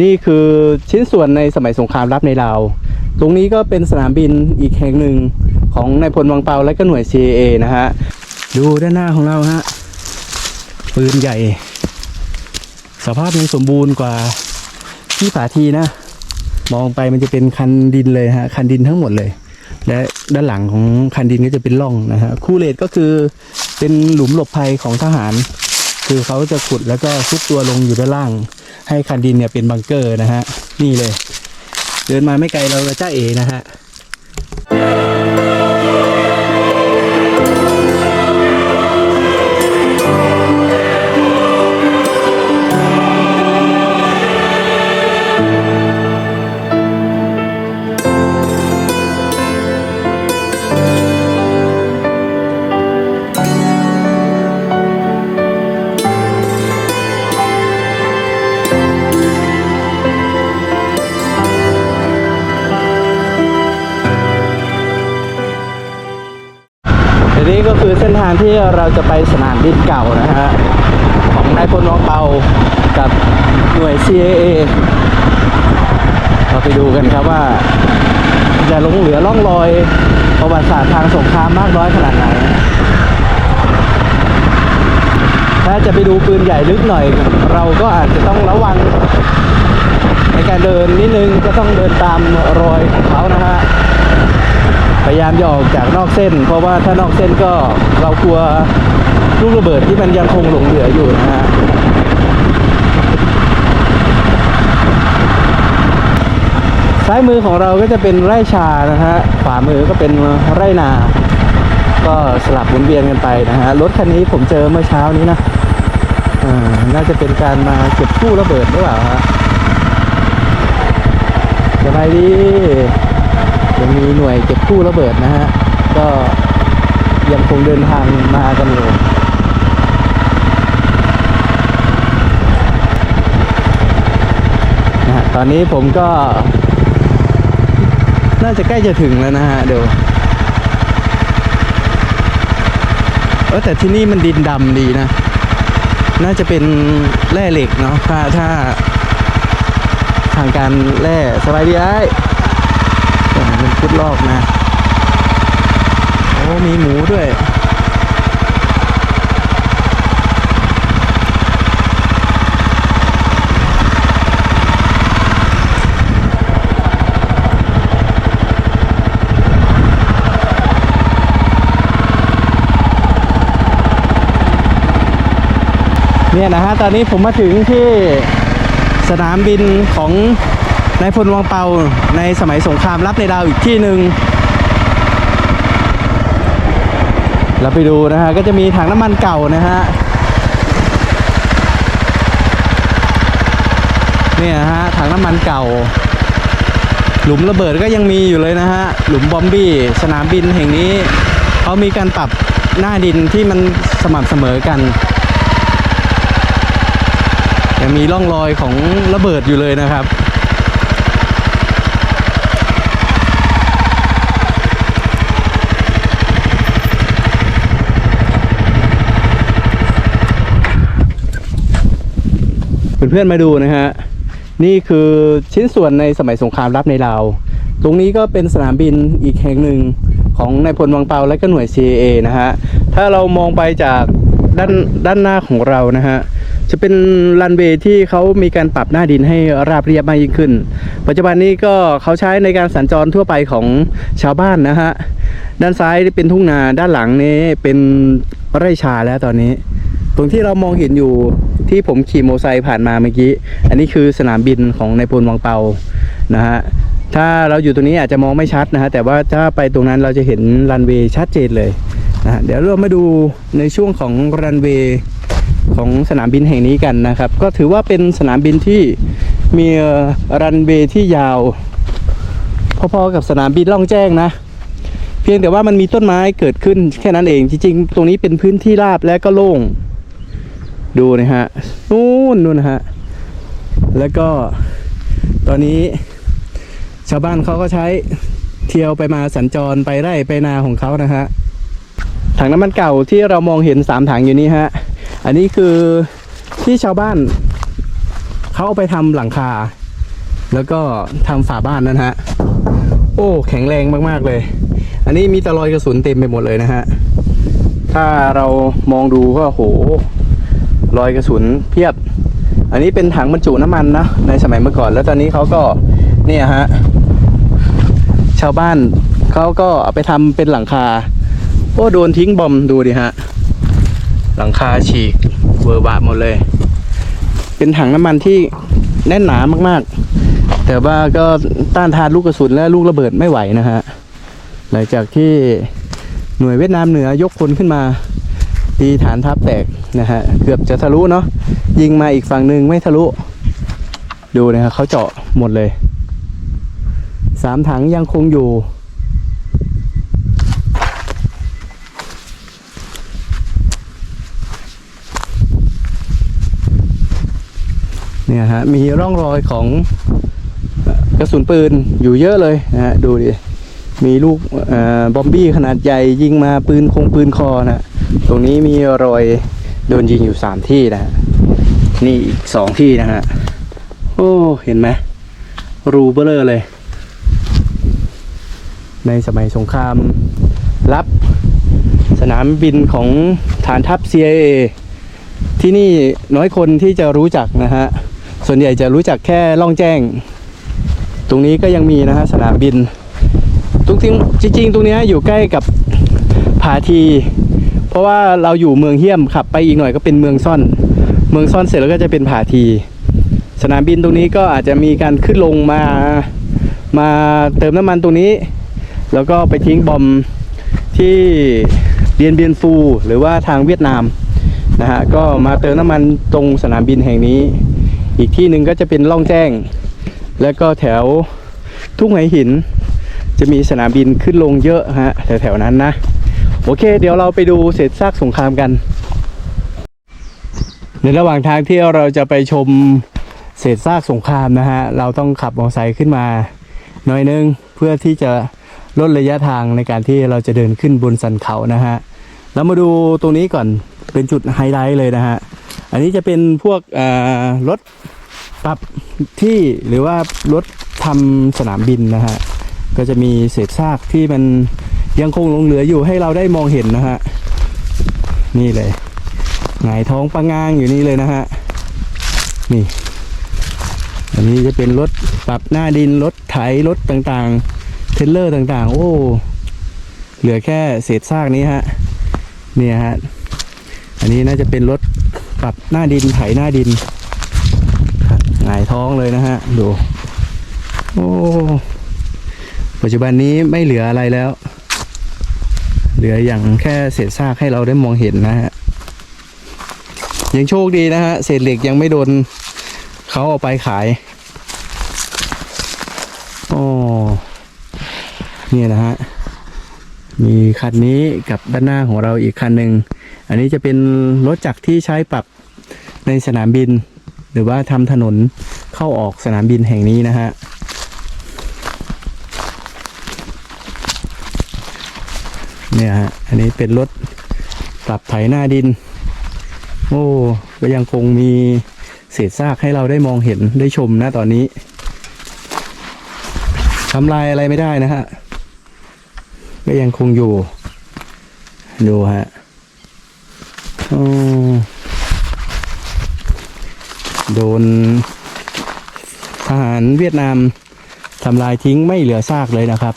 นี่คือชิ้นส่วนในสมัยสงครามรับในลาว ตรงนี้ก็เป็นสนามบินอีกแห่งหนึ่งของนายพลวังเปาและก็หน่วย CAA นะฮะ ดูด้านหน้าของเราฮะ ปืนใหญ่ สภาพยังสมบูรณ์กว่าที่ผาทีนะ มองไปมันจะเป็นคันดินเลยฮะ คันดินทั้งหมดเลย และด้านหลังของคันดินก็จะเป็นร่องนะฮะ คูเลตก็คือเป็นหลุมหลบภัยของทหาร คือเขาจะขุดแล้วก็ซุกตัวลงอยู่ด้านล่าง ให้คันดินเนี่ยเป็นบังเกอร์นะฮะ นี่เลย เดินมาไม่ไกลเราจะเจ้าเอนะฮะางที่เราจะไปสนามบินเก่านะฮะของนายพลวังเปากับหน่วย CAA เราไปดูกันครับว่า จะหลงเหลือร่องรอยประวัติศาสตร์ทางสงครามมากน้อยขนาดไหนถ้าจะไปดูปืนใหญ่ลึกหน่อย เราก็อาจจะต้องระวังในการเดินนิดนึงก็ต้องเดินตามรอยของเขานะฮะ พยายามอย่าออกจากนอกเส้น เพราะว่าถ้านอกเส้นก็เรากลัวลูกระเบิดที่มันยังคงหลงเหลืออยู่นะฮะซ้ายมือของเราก็จะเป็นไร่ชานะฮะขวามือก็เป็นไร่นา ก็สลับหมุนเวียนกันไปนะฮะรถคันนี้ผมเจอเมื่อเช้านี้นะน่าจะเป็นการมาเก็บกู้ระเบิดหรือเปล่าฮะสบายดี ยังมีหน่วยเก็บกู้ระเบิดนะฮะ ก็ยังคงเดินทางมากันอยู่นะฮะตอนนี้ผมก็ น่าจะใกล้จะถึงแล้วนะฮะเดี๋ยวเออแต่ที่นี่มันดินดำดีนะ น่าจะเป็นแร่เหล็กเนาะถ้าถ้า ทางการแร่สบายดีไอ้ แต่มันเป็นพุดลอกนะ โอ้มีหมูด้วยเนี่ยนะฮะ ตอนนี้ผมมาถึงที่สนามบินของ นายพลวังเปาในสมัยสงครามรับในดาวอีกที่หนึ่งเราไปดูนะฮะ ก็จะมีถังน้ำมันเก่านะฮะเนี่ยฮะถังน้ำมันเก่า หลุมระเบิดก็ยังมีอยู่เลยนะฮะ หลุมบอมบี้ สนามบินแห่งนี้เขามีการปรับหน้าดินที่มันสม่ำเสมอกันยังมีร่องรอยของระเบิดอยู่เลยนะครับ เพื่อนๆมาดูนะฮะนี่คือชิ้นส่วนในสมัยสงครามรับในลาว ตรงนี้ก็เป็นสนามบินอีกแห่งหนึ่งของนายพลวังเปาและก็หน่วย CAA นะฮะถ้าเรามองไปจากด้านด้านหน้าของเรานะฮะจะเป็นรันเวย์ที่เขามีการปรับหน้าดินให้ราบเรียบมากยิ่งขึ้น ปัจจุบันนี้ก็เขาใช้ในการสัญจรทั่วไปของชาวบ้านนะฮะด้านซ้ายเป็นทุ่งนาด้านหลังนี้เป็นไร่ชาแล้วตอนนี้ ตรงที่เรามองเห็นอยู่ ที่ผมขี่มอเตอร์ไซค์ผ่านมาเมื่อกี้ อันนี้คือสนามบินของในายพลวังเปานะฮะถ้าเราอยู่ตรงนี้อาจจะมองไม่ชัดนะฮะแต่ว่าถ้าไปตรงนั้นเราจะเห็นรันเวย์ชัดเจนเลยนะะเดี๋ยวเรามาดูในช่วงของรันเวย์ของสนามบินแห่งนี้กันนะครับ ก็ถือว่าเป็นสนามบินที่มีรันเวย์ที่ยาวพอๆกับสนามบินล่องแจ้งนะ เพียงแต่ว่ามันมีต้นไม้เกิดขึ้นแค่นั้นเองจริงๆ ตรงนี้เป็นพื้นที่ราบและก็โล่ง ดูนะฮะนู่นนู่นนะฮะแล้วก็ตอนนี้ชาวบ้านเขาก็ใช้เที่ยวไปมาสัญจรไปไร่ไปนาของเขานะฮะถังน้ำมันเก่าที่เรามองเห็นสามถังอยู่นี่ฮะอันนี้คือที่ชาวบ้านเขาเอาไปทำหลังคา แล้วก็ทำฝาบ้านนะฮะ โอ้แข็งแรงมากๆเลย อันนี้มีแตรอยกระสุนเต็มไปหมดเลยนะฮะ ถ้าเรามองดูก็โห รอยกระสุนเพียบ อันนี้เป็นถังบรรจุน้ำมันนะในสมัยเมื่อก่อน แล้วตอนนี้เขาก็เนี่ยฮะชาวบ้านเขาก็เอาไปทำเป็นหลังคาโอ้โดนทิ้งบอมดูดิฮะ หลังคาฉีกเวอร์บะหมดเลย เป็นถังน้ำมันที่แน่นหนามากๆ แต่ว่าก็ต้านทานลูกกระสุนและลูกระเบิดไม่ไหวนะฮะ หลังจากที่หน่วยเวียดนามเหนือยกพลขึ้นมา ตีฐานทัพแตกนะฮะเกือบจะทะลุเนาะยิงมาอีกฝั่งหนึ่งไม่ทะลุ ดูนะฮะเขาเจาะหมดเลยสามถังยังคงอยู่ เนี่ยฮะมีร่องรอยของกระสุนปืนอยู่เยอะเลยนะฮะดูดิ มีลูกเอ่อบอมบี้ขนาดใหญ่ยิงมาปืนคงปืนคอนะตรงนี้มีรอยโดนยิงอยู่สามที่นะฮะนี่อีกสองที่นะฮะโอ้เห็นไหมรูเบลอเลย ในสมัยสงครามรับสนามบินของฐานทัพ CIA ที่นี่น้อยคนที่จะรู้จักนะฮะ ส่วนใหญ่จะรู้จักแค่ล่องแจ้ง ตรงนี้ก็ยังมีนะฮะสนามบิน ตรงจริงจริง ๆ ตรงนี้อยู่ใกล้กับผาที เพราะว่าเราอยู่เมืองเฮี้ยมขับไปอีกหน่อยก็เป็นเมืองซ่อน เมืองซ่อนเสร็จแล้วก็จะเป็นผาที สนามบินตรงนี้ก็อาจจะมีการขึ้นลงมามาเติมน้ำมันตรงนี้ แล้วก็ไปทิ้งบอมที่เดียนเบียนฟู หรือว่าทางเวียดนามนะฮะก็มาเติมน้ำมันตรงสนามบินแห่งนี้ อีกที่หนึ่งก็จะเป็นล่องแจ้ง แล้วก็แถวทุ่งไหหิน จะมีสนามบินขึ้นลงเยอะฮะแถวๆนั้นนะ โอเค เดี๋ยวเราไปดูเศษซากสงครามกัน ในระหว่างทางที่เราจะไปชมเศษซากสงครามนะฮะ เราต้องขับมอเตอร์ไซค์ขึ้นมาหน่อยนึงเพื่อที่จะลดระยะทางในการที่เราจะเดินขึ้นบนสันเขานะฮะเรามาดูตรงนี้ก่อนเป็นจุดไฮไลท์เลยนะฮะ อันนี้จะเป็นพวกรถปรับที่หรือว่ารถทำสนามบินนะฮะ ก็จะมีเศษซากที่มันยังคงหลงเหลืออยู่ให้เราได้มองเห็นนะฮะ นี่เลยหงายท้องปะงางอยู่นี่เลยนะฮะ นี่ อันนี้จะเป็นรถปรับหน้าดินรถไถรถต่างๆ เทรลเลอร์ต่างๆ โอ้ เหลือแค่เศษซากนี้ฮะ เนี่ยฮะ อันนี้น่าจะเป็นรถปรับหน้าดินไถหน้าดินหงายท้องเลยนะฮะ ดู โอ้ ปัจจุบันนี้ไม่เหลืออะไรแล้ว เหลืออย่างแค่เศษซากให้เราได้มองเห็นนะฮะยังโชคดีนะฮะเศษเหล็กยังไม่โดนเขาเอาไปขายโอ้นี่นะฮะมีคันนี้กับด้านหน้าของเราอีกคันหนึ่งอันนี้จะเป็นรถจักรที่ใช้ปรับในสนามบิน หรือว่าทำถนนเข้าออกสนามบินแห่งนี้นะฮะ เนี่ยฮะ อันนี้เป็นรถปรับไถหน้าดิน โอ้ก็ยังคงมีเศษซากให้เราได้มองเห็นได้ชมนะตอนนี้ทำลายอะไรไม่ได้นะฮะ ก็ยังคงอยู่ ดูฮะโดนทหารเวียดนามทำลายทิ้งไม่เหลือซากเลยนะครับ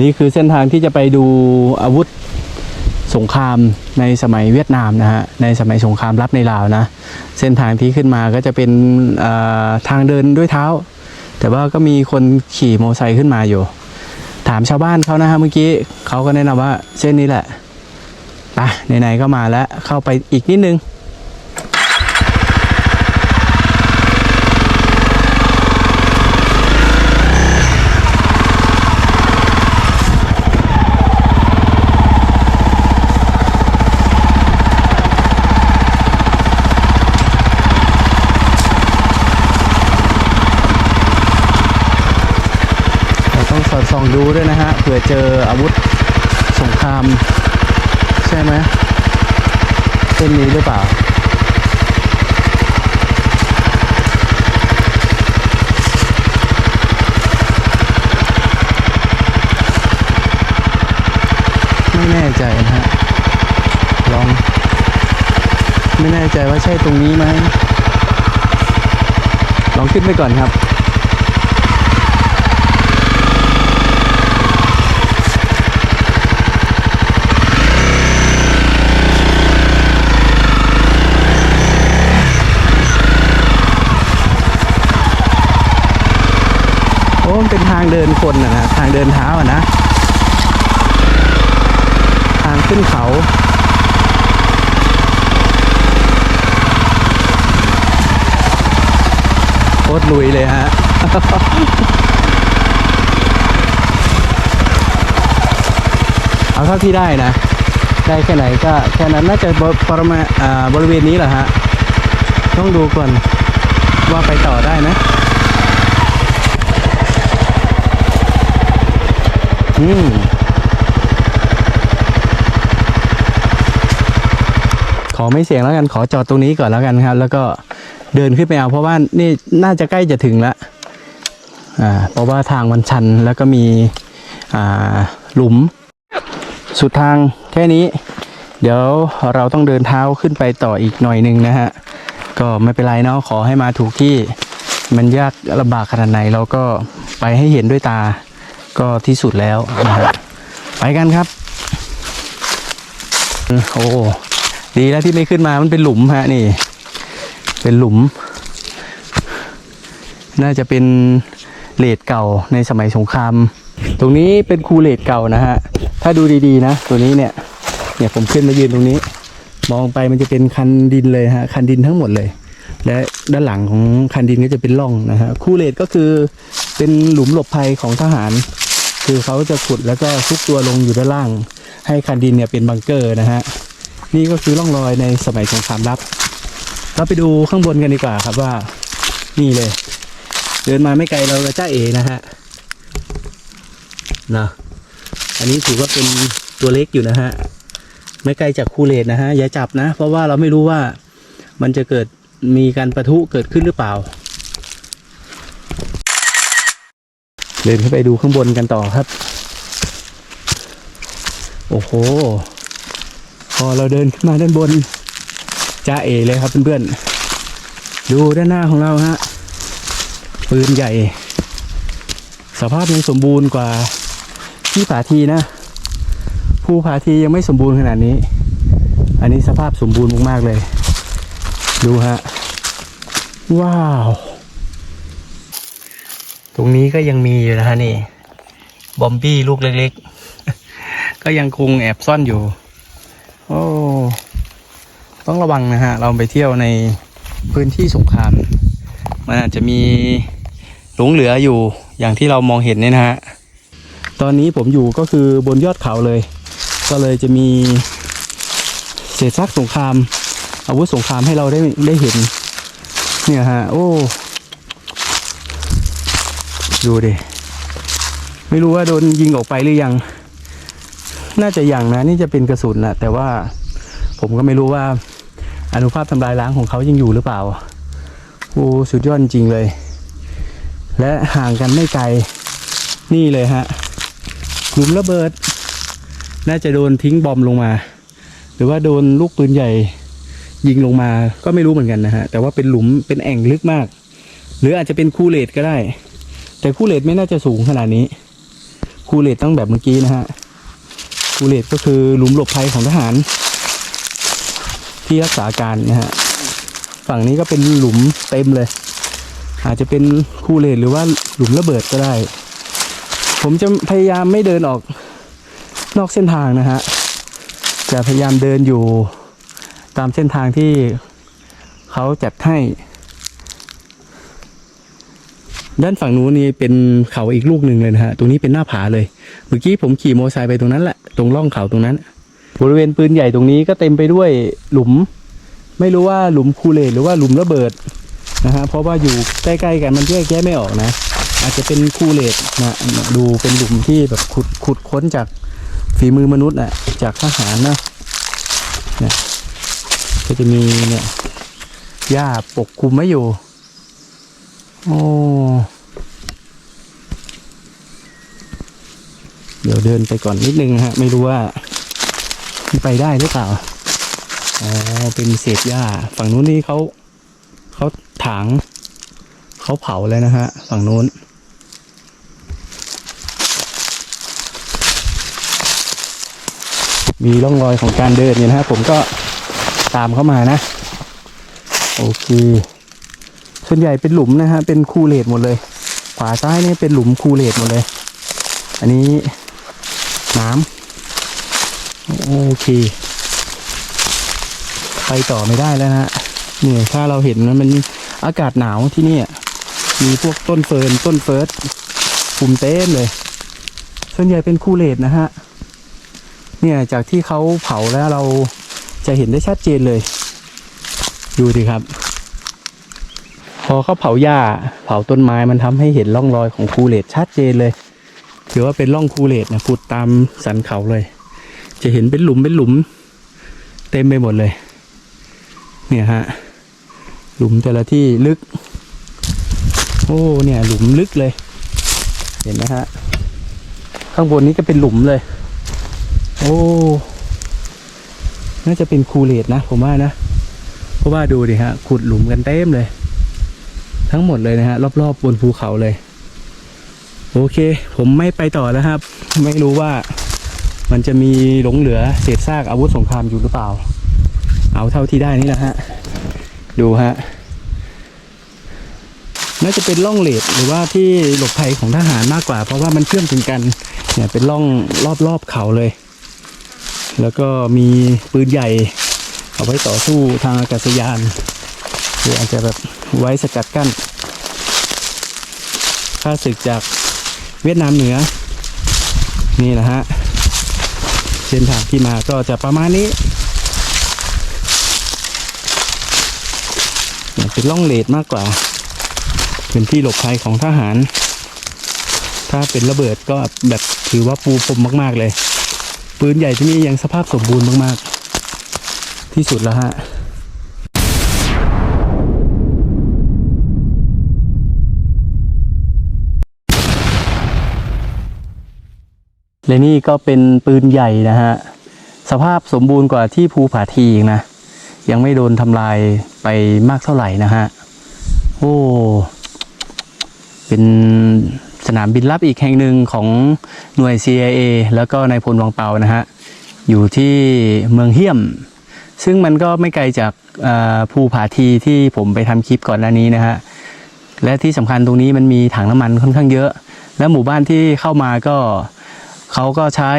นี่คือเส้นทางที่จะไปดูอาวุธสงครามในสมัยเวียดนามนะฮะในสมัยสงครามรับในลาวนะ เส้นทางที่ขึ้นมาก็จะเป็นทางเดินด้วยเท้า แต่ว่าก็มีคนขี่มอเตอร์ไซค์ขึ้นมาอยู่ ถามชาวบ้านเขานะฮะเมื่อกี้เขาก็แนะนำว่าเส้นนี้แหละไปไหนๆก็มาแล้วเข้าไปอีกนิดนึง องดูด้วยนะฮะเผื่อเจออาวุธสงคราม ใช่ไหมเส้นนี้หรือเปล่าไม่แน่ใจนะฮะ ลอง ไม่แน่ใจว่าใช่ตรงนี้ไหม ลองขึ้นไปก่อนครับ มันเป็นทางเดินคนนะนะทางเดินเท้าอะนะ ทางขึ้นเขาโคตรลุยเลยฮะเอาเท่าที่ได้นะ ได้แค่ไหนก็แค่นั้นน่าจะบประมาณอ่าบริเวณนี้แหละฮะ ต้องดูก่อนว่าไปต่อได้นะ อืม ขอไม่เสียงแล้วกันขอจอดตรงนี้ก่อนแล้วกันครับ แล้วก็เดินขึ้นไปเอาเพราะว่านี่น่าจะใกล้จะถึงล้วอ่าเพราะว่าทางมันชันแล้วก็มีอ่าหลุม สุดทางแค่นี้ เดี๋ยวเราต้องเดินเท้าขึ้นไปต่ออีกหน่อยหนึงนะฮะก็ไม่เป็นไรเนาะขอให้มาถูกที่มันยากลำบากขนาดไหนเราก็ไปให้เห็นด้วยตา ก็ที่สุดแล้วนะฮะไปกันครับโอ้ดีแล้วที่ไม่ขึ้นมามันเป็นหลุมฮะนี่ เป็นหลุม น่าจะเป็นเลดเก่าในสมัยสงคราม ตรงนี้เป็นคูเลดเก่านะฮะ ถ้าดูดีๆนะ ตัวนี้เนี่ย เนี่ยผมขึ้นมายืนตรงนี้ มองไปมันจะเป็นคันดินเลยฮะ คันดินทั้งหมดเลย และด้านหลังของคันดินก็จะเป็นร่องนะฮะ คูเลดก็คือเป็นหลุมหลบภัยของทหาร คือเขาจะขุดแล้วก็ซุกตัวลงอยู่ด้านล่าง ให้คันดินเนี่ยเป็นบังเกอร์นะฮะนี่ก็คือร่องรอยในสมัยสงครามลับเราไปดูข้างบนกันดีกว่าครับว่า นี่เลย เดินมาไม่ไกลเราก็จ้าเอนะฮะนะอันนี้ถือว่าเป็นตัวเล็กอยู่นะฮะไม่ไกลจากคูเลตนะฮะอย่าจับนะ เพราะว่าเราไม่รู้ว่ามันจะเกิดมีการประทุเกิดขึ้นหรือเปล่า เดินขึ้นไปดูข้างบนกันต่อครับ โอ้โห พอเราเดินขึ้นมาด้านบนจ้าเอเลยครับเพื่อนๆ ดูด้านหน้าของเราฮะ ปืนใหญ่ สภาพยังสมบูรณ์กว่าที่ผาทีนะ ภูผาทียังไม่สมบูรณ์ขนาดนี้ อันนี้สภาพสมบูรณ์มากๆเลย ดูฮะ ว้าว ตรงนี้ก็ยังมีอยู่นะฮะนี่ บอมบี้ลูกเล็กๆ ก็ยังคงแอบซ่อนอยู่ โอ้ต้องระวังนะฮะ เราไปเที่ยวในพื้นที่สงคราม มันอาจจะมีหลงเหลืออยู่อย่างที่เรามองเห็นเนี่ยนะฮะ ตอนนี้ผมอยู่ก็คือบนยอดเขาเลย ก็เลยจะมีเศษซากสงคราม อาวุธสงครามให้เราได้ได้เห็น เนี่ยฮะ โอ้ ดูดิ ไม่รู้ว่าโดนยิงออกไปหรือยัง น่าจะยังนะ นี่จะเป็นกระสุนนะแต่ว่าผมก็ไม่รู้ว่าอนุภาพทำลายล้างของเขายังอยู่หรือเปล่า โอ้สุดยอดจริงเลย และห่างกันไม่ไกล นี่เลยฮะหลุมระเบิด น่าจะโดนทิ้งบอมลงมา หรือว่าโดนลูกปืนใหญ่ ยิงลงมา ก็ไม่รู้เหมือนกันนะฮะ แต่ว่าเป็นหลุมเป็นแอ่งลึกมาก หรืออาจจะเป็นคูเลตก็ได้ แต่คูเลตไม่น่าจะสูงขนาดนี้ คูเลตต้องแบบเมื่อกี้นะฮะ คูเลตก็คือหลุมหลบภัยของทหาร ที่รักษาการนะฮะ ฝั่งนี้ก็เป็นหลุมเต็มเลย อาจจะเป็นคูเลตหรือว่าหลุมระเบิดก็ได้ ผมจะพยายามไม่เดินออกนอกเส้นทางนะฮะ จะพยายามเดินอยู่ตามเส้นทางที่เขาจัดให้ ด้านฝั่งนู้นนี่เป็นเขาอีกลูกหนึ่งเลยนะฮะ ตรงนี้เป็นหน้าผาเลย เมื่อกี้ผมขี่มอเตอร์ไซค์ไปตรงนั้นแหละ ตรงร่องเขาตรงนั้น บริเวณปืนใหญ่ตรงนี้ก็เต็มไปด้วยหลุม ไม่รู้ว่าหลุมคูเลตหรือว่าหลุมระเบิดนะฮะ เพราะว่าอยู่ใกล้ๆกันมันแยกแยะไม่ออกนะ อาจจะเป็นคูเลตนะดูเป็นหลุมที่แบบขุดขุดค้นจากฝีมือมนุษย์น่ะจากทหารนะเนี่ยก็จะมีเนี่ยหญ้าปกคลุมไว้อยู่ โอ้เดี๋ยวเดินไปก่อนนิดนึงฮะ ไม่รู้ว่าไปได้หรือเปล่า อ๋อ เป็นเศษหญ้า ฝั่งนู้นนี่เขาเขาถางเขาเผาแล้วนะฮะ ฝั่งนู้น มีร่องรอยของการเดินเนี่ยนะฮะ ผมก็ตามเข้ามานะ โอเค ส่วนใหญ่เป็นหลุมนะฮะเป็นคูเลตหมดเลย ขวาซ้ายเนี่ยเป็นหลุมคูเลตหมดเลย อันนี้น้ำโอเคไปต่อไม่ได้แล้วนะฮะเนี่อยถ้าเราเห็นนะมันอากาศหนาวที่นี่มีพวกต้นเฟิร์นต้นเฟิร์สกลุ่มเต้มเลย ส่วนใหญ่เป็นคูเลตนะฮะเนี่ยจากที่เขาเผาแล้วเราจะเห็นได้ชัดเจนเลย ดูดิครับ พอเขาเผาหญ้าเผาต้นไม้มันทำให้เห็นร่องรอยของคูเลตชัดเจนเลยถือว่าเป็นร่องคูเลตนะขุดตามสันเขาเลย จะเห็นเป็นหลุมเป็นหลุม เต็มไปหมดเลย เนี่ยฮะหลุมแต่ละที่ลึก โอ้เนี่ย หลุมลึกเลย เห็นไหมฮะ ข้างบนนี้ก็เป็นหลุมเลย โอ้น่าจะเป็นคูเลตนะ ผมว่านะเพราะว่าดูดิฮะขุดหลุมกันเต็มเลย ทั้งหมดเลยนะฮะรอบๆบนภูเขาเลย โอเค ผมไม่ไปต่อแล้วครับ ไม่รู้ว่ามันจะมีหลงเหลือเศษซากอาวุธสงครามอยู่หรือเปล่า เอาเท่าที่ได้นี่แหละฮะ ดูฮะน่าจะเป็นร่องเลดหรือว่าที่หลบภัยของทหารมากกว่า เพราะว่ามันเชื่อมถึงกัน เนี่ยเป็นร่องรอบๆเขาเลย แล้วก็มีปืนใหญ่เอาไว้ต่อสู้ทางอากาศยานหรืออาจจะแบบไว้สกัดกั้น ค่าศึกจากเวียดนามเหนือ นี่แหละฮะเส้นทางที่มาก็จะประมาณนี้เนี่ยเป็นล่องเลดมากกว่า เป็นที่หลบภัยของทหาร ถ้าเป็นระเบิดก็แบบถือว่าปูพรมมาก ๆ เลย ปืนใหญ่ที่นี่ยังสภาพสมบูรณ์มาก ๆ ที่สุดแล้วฮะ และนี่ก็เป็นปืนใหญ่นะฮะ สภาพสมบูรณ์กว่าที่ภูผาทีอีกนะ ยังไม่โดนทำลายไปมากเท่าไหร่นะฮะ โอ้ เป็นสนามบินลับอีกแห่งหนึ่งของหน่วย CIA แล้วก็นายพลวังเปานะฮะ อยู่ที่เมืองเฮียม ซึ่งมันก็ไม่ไกลจากภูผาทีที่ผมไปทำคลิปก่อนหน้านี้นะฮะ และที่สำคัญตรงนี้มันมีถังน้ำมันค่อนข้างเยอะ และหมู่บ้านที่เข้ามาก็ เขาก็ใช้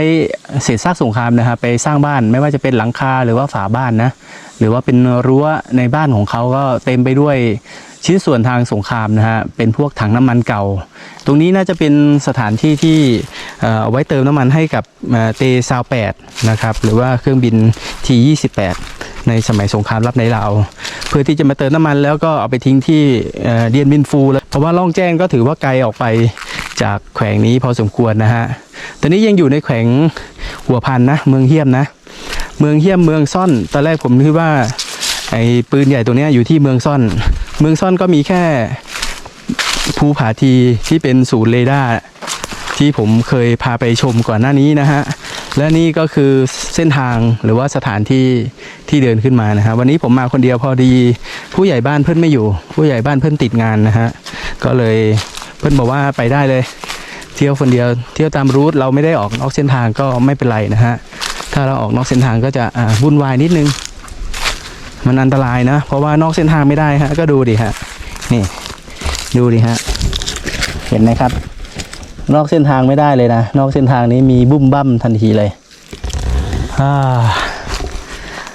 เศษซากสงครามนะครับไปสร้างบ้านไม่ว่าจะเป็นหลังคาหรือว่าฝาบ้านนะหรือว่าเป็นรั้วในบ้านของเขาก็เต็มไปด้วยชิ้นส่วนทางสงครามนะฮะเป็นพวกถังน้ำมันเก่า ตรงนี้น่าจะเป็นสถานที่ที่เอาไว้เติมน้ำมันให้กับเตซาวแปดนะครับหรือว่าเครื่องบินที28ในสมัยสงครามรับในลาวเพื่อที่จะมาเติมน้ำมันแล้วก็เอาไปทิ้งที่เอ่อเดียนบินฟูแล้วเพราะว่าล่องแจ้งก็ถือว่าไกลออกไป จากแขวงนี้พอสมควรนะฮะ ตอนนี้ยังอยู่ในแขวงหัวพันนะ เมืองเฮียมนะ เมืองเฮียมเมืองซ่อน ตอนแรกผมคิดว่าไอ้ปืนใหญ่ตัวนี้อยู่ที่เมืองซ่อน เมืองซ่อนก็มีแค่ภูผาทีที่เป็นศูนย์เรดาร์ที่ผมเคยพาไปชมก่อนหน้านี้นะฮะ และนี่ก็คือเส้นทางหรือว่าสถานที่ที่เดินขึ้นมานะฮะ วันนี้ผมมาคนเดียวพอดี ผู้ใหญ่บ้านเพื่อนไม่อยู่ ผู้ใหญ่บ้านเพื่อนติดงานนะฮะ ก็เลย เพื่อนบอกว่าไปได้เลย เที่ยวคนเดียวเที่ยวตามรูทเราไม่ได้ออกนอกเส้นทางก็ไม่เป็นไรนะฮะถ้าเราออกนอกเส้นทางก็จะวุ่นวายนิดนึง มันอันตรายนะ เพราะว่านอกเส้นทางไม่ได้ฮะก็ดูดิฮะนี่ ดูดิฮะเห็นไหมครับ นอกเส้นทางไม่ได้เลยนะ นอกเส้นทางนี้มีบุ้มบั้มทันทีเลยอ่า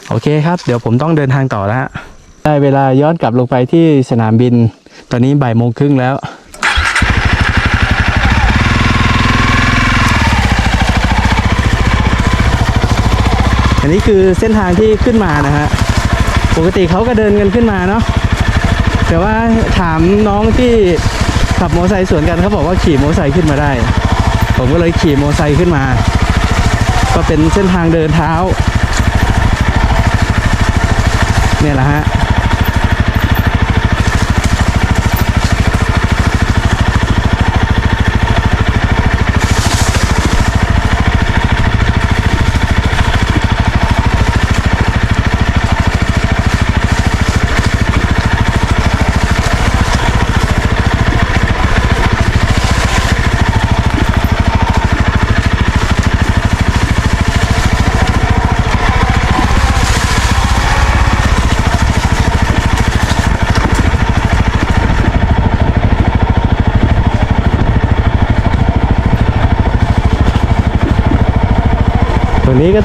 โอเคครับ เดี๋ยวผมต้องเดินทางต่อแล้วได้เวลาย้อนกลับลงไปที่สนามบิน ตอนนี้บ่ายโมงครึ่งแล้ว อันนี้คือเส้นทางที่ขึ้นมานะฮะปกติเขาก็เดินกันขึ้นมาเนาะแต่ว่าถามน้องที่ขับมอเตอร์ไซค์สวนกันเขาบอกว่าขี่มอเตอร์ไซค์ขึ้นมาได้ ผมก็เลยขี่มอเตอร์ไซค์ขึ้นมา ก็เป็นเส้นทางเดินเท้า เนี่ยแหละฮะ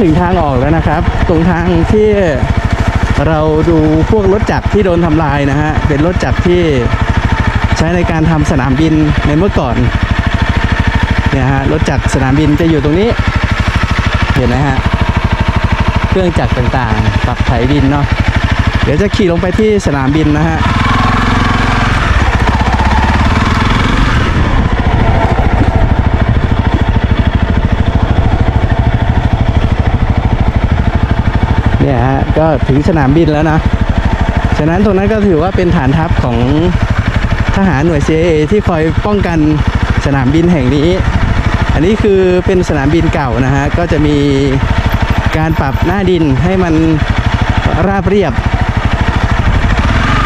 ถึงทางออกแล้วนะครับ ตรงทางที่เราดูพวกรถจักรที่โดนทำลายนะฮะ เป็นรถจักรที่ใช้ในการทำสนามบินในเมื่อก่อน เนี่ยฮะ รถจักรสนามบินจะอยู่ตรงนี้ เห็นไหมฮะ เครื่องจักรต่างๆปรับไถดินเนาะ เดี๋ยวจะขี่ลงไปที่สนามบินนะฮะ เนี่ยฮะ ก็ถึงสนามบินแล้วนะ ฉะนั้นตรงนั้นก็ถือว่าเป็นฐานทัพของทหารหน่วย CIA ที่คอยป้องกันสนามบินแห่งนี้ อันนี้คือเป็นสนามบินเก่านะฮะ ก็จะมีการปรับหน้าดินให้มันราบเรียบ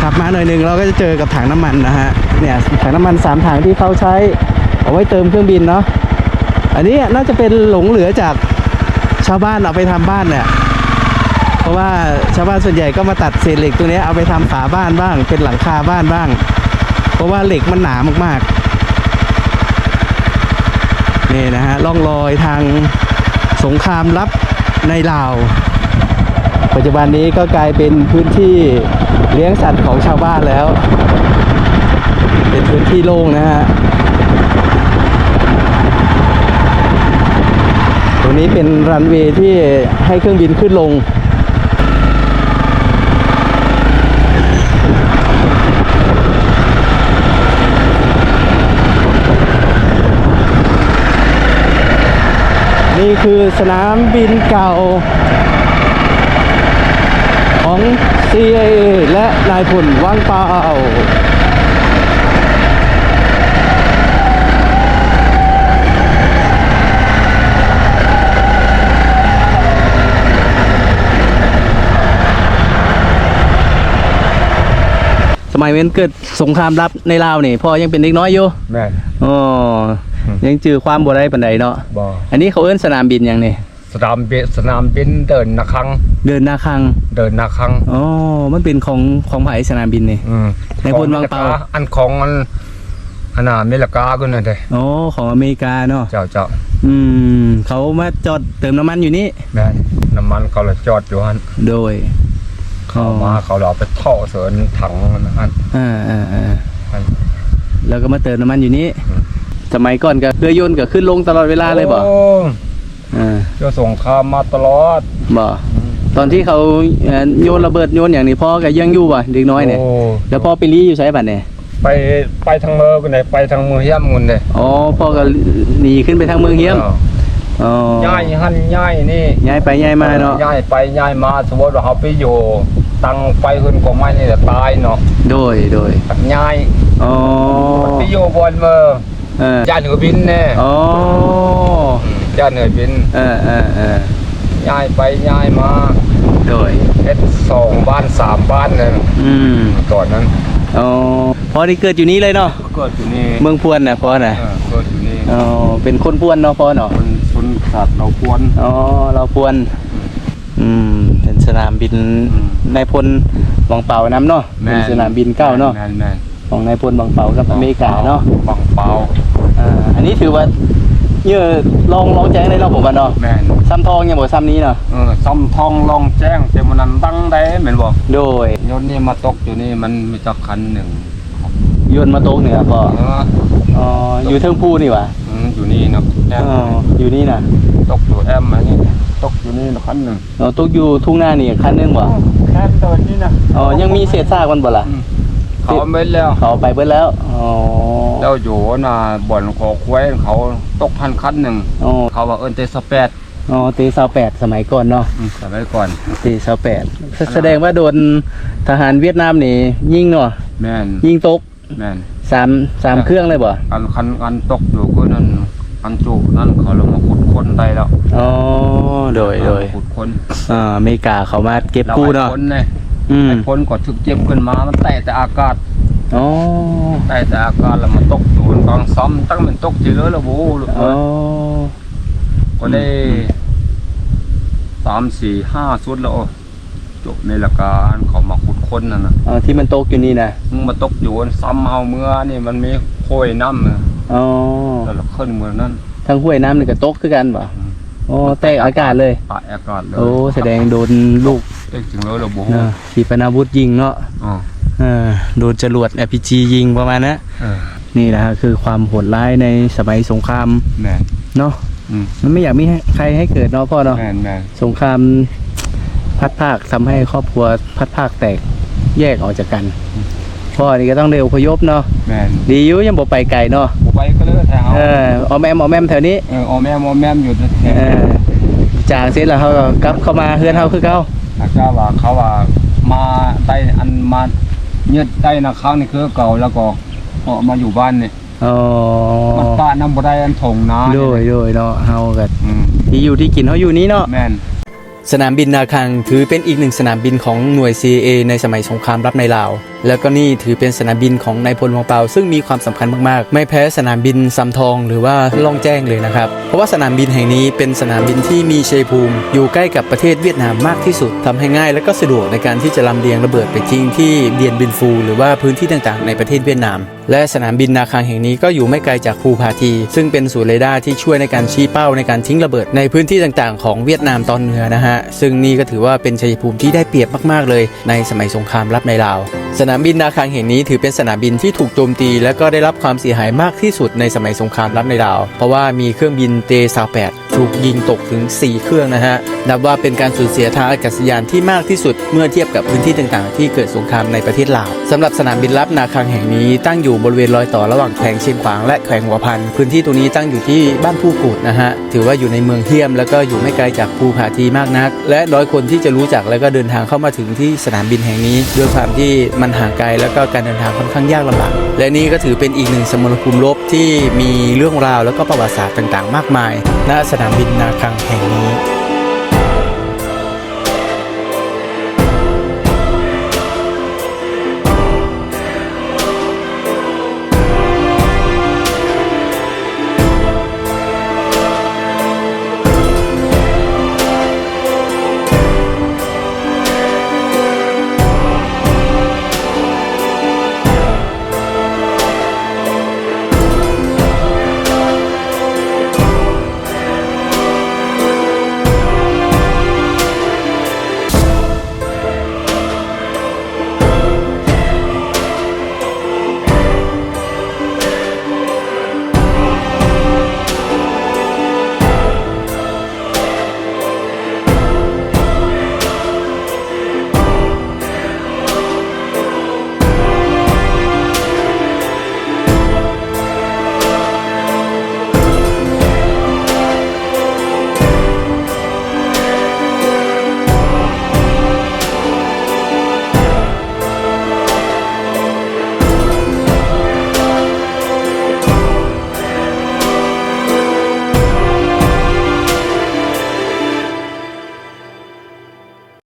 ขับมาหน่อยหนึ่งเราก็จะเจอกับถังน้ำมันนะฮะ เนี่ยถังน้ำมันสามถังที่เขาใช้เอาไว้เติมเครื่องบินเนาะ อันนี้น่าจะเป็นหลงเหลือจากชาวบ้านเอาไปทำบ้านเนี่ย เพราะว่าชาวบ้านส่วนใหญ่ก็มาตัดเศษเหล็กตัวนี้เอาไปทำฝาบ้านบ้าง เป็นหลังคาบ้านบ้าง เพราะว่าเหล็กมันหนามากๆนี่นะฮะล่องรอยทางสงครามลับในลาว ปัจจุบันนี้ก็กลายเป็นพื้นที่เลี้ยงสัตว์ของชาวบ้านแล้ว เป็นพื้นที่โล่งนะฮะตรงนี้เป็นรันเวย์ที่ให้เครื่องบินขึ้นลง นี่คือสนามบินเก่า ของ CIA และนายพลวังเปาสมัยเว้นเกิดสงครามรับในลาวนี่พ่อยังเป็นเด็กน้อยอยู่แม่นอ๋อ ยังจือความบ่ได้ปานใดเนาะบ่อันนี้เขาเอิ้นสนามบินหยังนี่สนามบินสนามบินเดินนาคัง เดินนาคัง เดินนาคังอ๋อมันเป็นของของไผสนามบินนี่อืมในพลวางเปาของอมริกอันของอันอันน่ะอเมริกาก็นั่นเด้อ๋อของอเมริกาเนาะเจ้าเจ้าอืมเขามาจอดเติมน้ำมันอยู่นี่แม่นน้ำมันเขาเลยจอดอยู่หั่นโดยเขามาเขาเลยเอาไปท่อเสินถังนั่นหั่นอ่าอ่าอ่าหั่นแล้วก็มาเติมน้ำมันอยู่นี่อืม สมัยก่อนก็เรือยนต์ก็ขึ้นลงตลอดเวลาเลยบ่โอ้อ่าเจ้าสงครามมาตลอดบ่ตอนที่เขาเอ่อโยนระเบิดโยนอย่างนี้พ่อก็ยังอยู่บ่เด็กน้อยเนี่ยโแล้วพ่อไปรีอยู่ไสบัดเนี่ยไปไปทางเมืองกันไหนไปทางเมืองเฮียมงุนเด้อ๋อพ่อก็หนีขึ้นไปทางเมืองเฮียมอ๋อย้ายหั่นย้ายนี่ย้ายไปย้ายมาเนาะย้ายไปย้ายมาสมมติว่าเขาไปอยู่ตังไปขึ้นกว่าไม้นี่จะตายเนาะโดยโดยตัดย้ายอ๋อไปอยู่บนเมือง เออย้ายเหนือบินแน่อ๋อย้ายเหนือบินเออเออเออย้ายไปย้ายมาโดยเฮ็ดสองบ้านสามบ้านเลยอืมตอนนั้นอ๋อพอที่เกิดอยู่นี้เลยเนาะเกิดอยู่นี่เมืองพวนน่ะพ่อน่ะเออเกิดอยู่นี่อ๋อเป็นคนพวนเนาะพ่อเนาะคนชนขาดเราควรอ๋อเราพวนอืมเป็นสนามบินอืมนายพลวังเป่าน้ำเนาะเป็นสนามบินเก้าเนาะแม่นแม่น ของนายพลวังเป่ากับอเมริกาเนาะบังเปาอ่าอันนี้ถือว่าเยอะลองลองแจ้งได้เนาะผมว่าเนาะแม่นซ้ำทองยังบ่ซ้ำนี้เนาะเออซ่อมทองลองแจ้งแต่มันนั้นตั้งได้แม่นบ่โดยยนต์นี่มาตกอยู่นี่มันมีจักคันหนึ่งยนต์มาโต๊ะเหนือพ่อเอออ๋ออยู่เทิงผู้นี่หวะอืมอยู่นี่นะแอมอ๋ออยู่นี่น่ะตกอยู่แอมอันนี้ตกอยู่นี่นะคันหนึ่งอ๋อตกอยู่ทุ่งนานี่คันหนึงบ่แค่เดินนี่นะอ๋อยังมีเศษซากมันบ่ล่ะอืม เขาเม็ดแล้วเขาไปเบิดแล้วอ๋อแล้วอยู่น่ะบ่อนขอควายเขาตกพันคันหนึ่งอ๋อเขาว่าเอิ้นเตสแปดอ๋อตีเสาแปดสมัยก่อนเนาะอืมสมัยก่อนตีเสาแปดแสแสดงว่าโดนทหารเวียดนามนี่ยิงเนาะแม่นยิงตกแม่นสามสามเครื่องเลยบ่อันคันอันตกอยู่ก็นั่นอันจูนั่นเขาลงมาขุดค้นได้แล้วอ๋อโดยโดยขุดค้นอ่าอเมริกาเขามาเก็บกู้เนาะแล้วไอ้คนเนี่ยอืมไอ้คนก็ถึกเจ็บขึ้นมา มันแตะแต่อากาศอ๋อแตะแต่อากาศแล้วมันตกอยู่กองซ้ำตั้งมันตกจีเลยแล้วโว้ลูกอ๋เอ้อยก็ได้สามสี่ห้าสุดแล้วโอ้จบในละการเขามาขุดค้นนั่นนะอ๋อที่มันตกอยู่นี่นะมึงมาตกอยู่ซ้ำเฮาเมื่อนี่มันมีโคยน้ำนะอ๋อแล้วเราขึ้นเมืองนั้นทั้งห้วยน้ำนี่ก็ตกคือกันบ่ อืมอ๋อแตกอากาศเลยปะอากาศเลยโอ้แสดงโดนลูกเอ็กจึงเลยเราโว้เอ่อขีปนาวุธยิงเนาะอ๋อเออโดนจรวด RPG ยิงประมาณนั้นเออนี่แหละครับคือความโหดร้ายในสมัยสงครามแม่นเนาะอืมมันไม่อยากมีให้ใครให้เกิดเนาะพ่อเนาะ แม่นแม่นสงครามพัดภาคทำให้ครอบครัวพัดภาคแตกแยกออกจากกัน พ่อนี่ก็ต้องเร็วพยพเนาะแม่นดีอยุยังบ่ไปไกลเนาะบ่ไปก็เลยแถวเออออมแอมออมแอมแถวนี้เออออแม่มอแม่มอยู่แถเอวอจางเสร็จแล้วเขาก็กลับเข้ามาเฮือนเฮาคือเก่าอาจารย์ว่าเขาว่ามาได้อันมาเยืดได้นะครั้งนี่คือเก่าแล้วก็ออกมาอยู่บ้านนี่อ๋อมันป้าน้ำบ่ได้อันถงนาโดยโดยเนาะเฮาก็อืมที่อยู่ที่กินเฮาอยู่นี้เนาะแม่นสนามบินนาคังถือเป็นอีกหนึ่งสนามบินของหน่วย CA ในสมัยสงครามรับในลาว แล้วก็นี่ถือเป็นสนามบินของนายพลวังเปาซึ่งมีความสำคัญมากๆ ไม่แพ้สนามบินซำทองหรือว่าล่องแจ้งเลยนะครับ เพราะว่าสนามบินแห่งนี้เป็นสนามบินที่มีเชยภูมิ อยู่ใกล้กับประเทศเวียดนามมากที่สุดทำให้ง่ายและก็สะดวกในการที่จะลำเลียงระเบิดไปทิ้งที่เดียนบินฟู หรือว่าพื้นที่ต่างๆ ในประเทศเวียดนาม และสนามบินนาคังแห่งนี้ก็อยู่ไม่ไกลจากภูพาที ซึ่งเป็นศูนย์เรดาร์ที่ช่วยในการชี้เป้าในการทิ้งระเบิดในพื้นที่ต่างๆ ของเวียดนามตอนเหนือนะฮะซึ่งนี่ก็ถือว่าเป็นชัยภูมิที่ได้เปรียบมากๆเลย ในสมัยสงครามรับในลาวสนนามบินนาคังแห่งนี้ถือเป็นสนามบินที่ถูกโจมตี และก็ได้รับความเสียหายมากที่สุดในสมัยสงครามรับในดาว เพราะว่ามีเครื่องบินเต38ถูกยิงตกถึง 4 เครื่องนะฮะ นับว่าเป็นการสูญเสียทางอากาศยานที่มากที่สุดเมื่อเทียบกับพื้นที่ต่างๆ ที่เกิดสงครามในประเทศลาวสำหรับสนามบินลับนาคังแห่งนี้ตั้งอยู่บริเวณรอยต่อระหว่างแขวงเชียงขวางและแขวงหัวพัน พื้นที่ตรงนี้ตั้งอยู่ที่บ้านผู้กูดนะฮะ ถือว่าอยู่ในเมืองเทียม แล้วก็อยู่ไม่ไกลจากภูผาทีมากนัก และน้อยคนที่จะรู้จักแล้วก็เดินทางเข้ามาถึงที่สนามบินแห่งนี้ด้วยความที่มันห่างไกลแล้วก็การเดินทางค่อนข้างยากลำบากและนี่ก็ถือเป็นอีกหนึ่งสมรภูมิรบที่มีเรื่องราวแล้วก็ประวัติศาสตร์ต่าง ๆ มากมายณสนามบินนาคังแห่งนี้